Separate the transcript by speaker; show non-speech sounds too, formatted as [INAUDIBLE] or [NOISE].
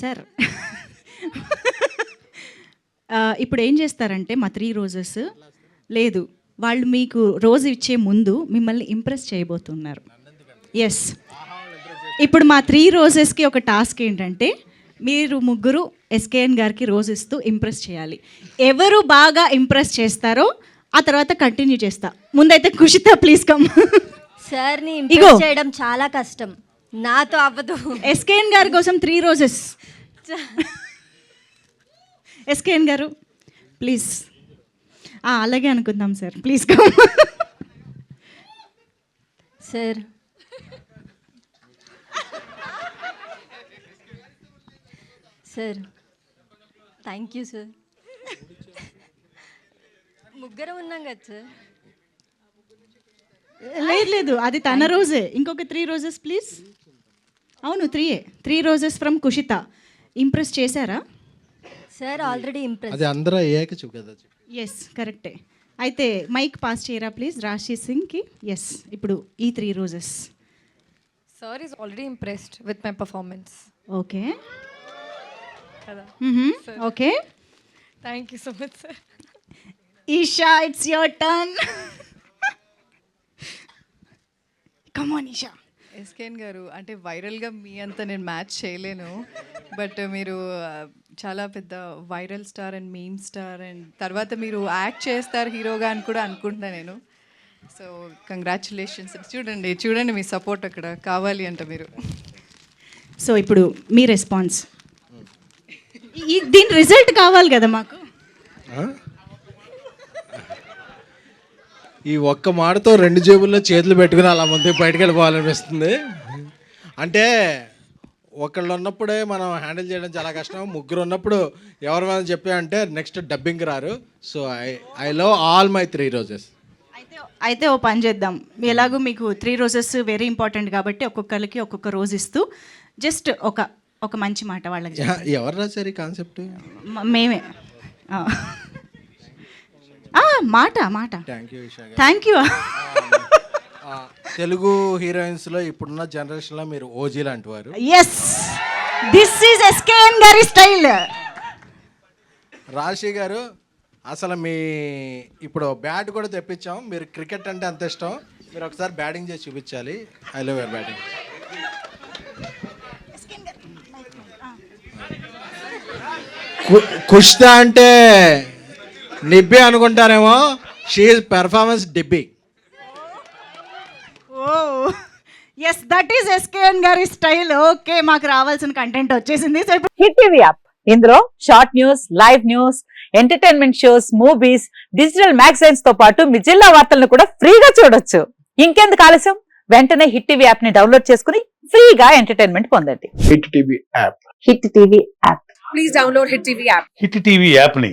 Speaker 1: Sir. ఇప్పుడు ఏం చేస్తారంటే మా త్రీ రోజెస్ లేదు వాళ్ళు మీకు రోజు ఇచ్చే ముందు మిమ్మల్ని ఇంప్రెస్ చేయబోతున్నారు. ఎస్ ఇప్పుడు మా త్రీ రోజెస్కి ఒక టాస్క్ ఏంటంటే మీరు ముగ్గురు ఎస్కేఎన్ గారికి రోజు ఇస్తూ ఇంప్రెస్ చేయాలి. ఎవరు బాగా ఇంప్రెస్ చేస్తారో ఆ తర్వాత కంటిన్యూ చేస్తా. ముందైతే కుషిత ప్లీజ్ కమ్
Speaker 2: సార్ని. ఇంప్రెస్ చేయడం చాలా కష్టం. నాతో అవ్వదు.
Speaker 1: ఎస్కేఎన్ గారి కోసం త్రీ రోజెస్ ఎస్కేఎన్ గారు ప్లీజ్ అలాగే అనుకుందాం sir please come
Speaker 2: sir sir thank you sir ముగ్గురం ఉన్నాం కదా సార్
Speaker 1: లేదు లేదు. అది తన రోజే. ఇంకొక త్రీ రోజెస్ ప్లీజ్ అవును త్రీయే three roses from Kushitha impress చేశారా?
Speaker 2: సార్ ఆల్రెడీ ఇంప్రెస్
Speaker 3: అది అందరూ అయ్యాక చెప్పు. కదా చెప్పు.
Speaker 1: ఎస్ కరెక్టే అయితే మైక్ పాస్ చేయరా ప్లీజ్ రాశి సింగ్కి ఎస్ ఇప్పుడు ఈ three roses
Speaker 4: Sir is already impressed with my performance.
Speaker 1: Okay. Okay
Speaker 4: Thank you so much, sir.
Speaker 1: Eesha it's your turn come on Eesha
Speaker 5: SKN గారు అంటే వైరల్గా మీ అంత నేను మ్యాచ్ చేయలేను. బట్ మీరు చాలా పెద్ద viral star and meme star and తర్వాత మీరు యాక్ట్ చేస్తారు హీరోగా అని కూడా అనుకుంటున్నా నేను. So congratulations. చూడండి చూడండి మీ సపోర్ట్ అక్కడ కావాలి అంట మీరు.
Speaker 1: సో ఇప్పుడు మీ రెస్పాన్స్. దీని రిజల్ట్ కావాలి కదా మాకు.
Speaker 3: ఆ? ఈ ఒక్క మాటతో రెండు జేబుల్లో చేతులు పెట్టుకుని అలా ముందు బయటకు వెళ్ళిపోవాలనిపిస్తుంది అంటే ఒకళ్ళు ఉన్నప్పుడే మనం హ్యాండిల్ చేయడం చాలా కష్టం. ముగ్గురు ఉన్నప్పుడు ఎవరి మీద చెప్పామంటే నెక్స్ట్ డబ్బింగ్ రారు. So I I love all my three roses.
Speaker 1: అయితే అయితే ఓ పని చేద్దాం. ఎలాగో మీకు త్రీ రోజెస్ వెరీ ఇంపార్టెంట్ కాబట్టి ఒక్కొక్కరికి ఒక్కొక్క రోజు ఇస్తూ జస్ట్ ఒక ఒక మంచి మాట వాళ్ళకి.
Speaker 3: ఎవరు రాశారు ఈ కాన్సెప్ట్?
Speaker 1: మేమే. మాట మాట.
Speaker 3: థ్యాంక్ యూ [LAUGHS] తెలుగు హీరోయిన్స్లో ఇప్పుడున్న జనరేషన్లో మీరు ఓజీ లాంటి వారు.
Speaker 1: ఎస్ దిస్ ఈజ్ ఎస్కేఎన్ గారి స్టైల్
Speaker 3: రాశి గారు అసలు మీ ఇప్పుడు బ్యాట్ కూడా తెప్పించాం. మీరు క్రికెట్ అంటే అంత ఇష్టం. మీరు ఒకసారి బ్యాటింగ్ చేసి చూపించాలి. ఐ లవ్ యర్ బ్యాటింగ్ కుష్తా అంటే నిబ్బి అనుకుంటారేమో. షీఈ్ పెర్ఫార్మెన్స్ డిబ్బి.
Speaker 1: ఓ. ఎస్ దట్ ఈస్ ఎస్కేఎన్ గారి స్టైల్ ఓకే మాకు రావాల్సిన కంటెంట్ వచ్చేసింది. సో ఇప్పుడు
Speaker 6: హిట్ టీవీ యాప్ ఇందులో short news live news entertainment shows movies digital మ్యాగజైన్స్తో పాటు మీ జిల్లా వార్తలను కూడా ఫ్రీగా చూడొచ్చు. ఇంకెందుకు ఆలస్యం? వెంటనే హిట్ టీవీ యాప్ని డౌన్లోడ్ చేసుకుని ఫ్రీగా ఎంటర్టైన్మెంట్ పొందండి.
Speaker 7: Hit TV app
Speaker 6: hit TV app
Speaker 8: hit TV యాప్ని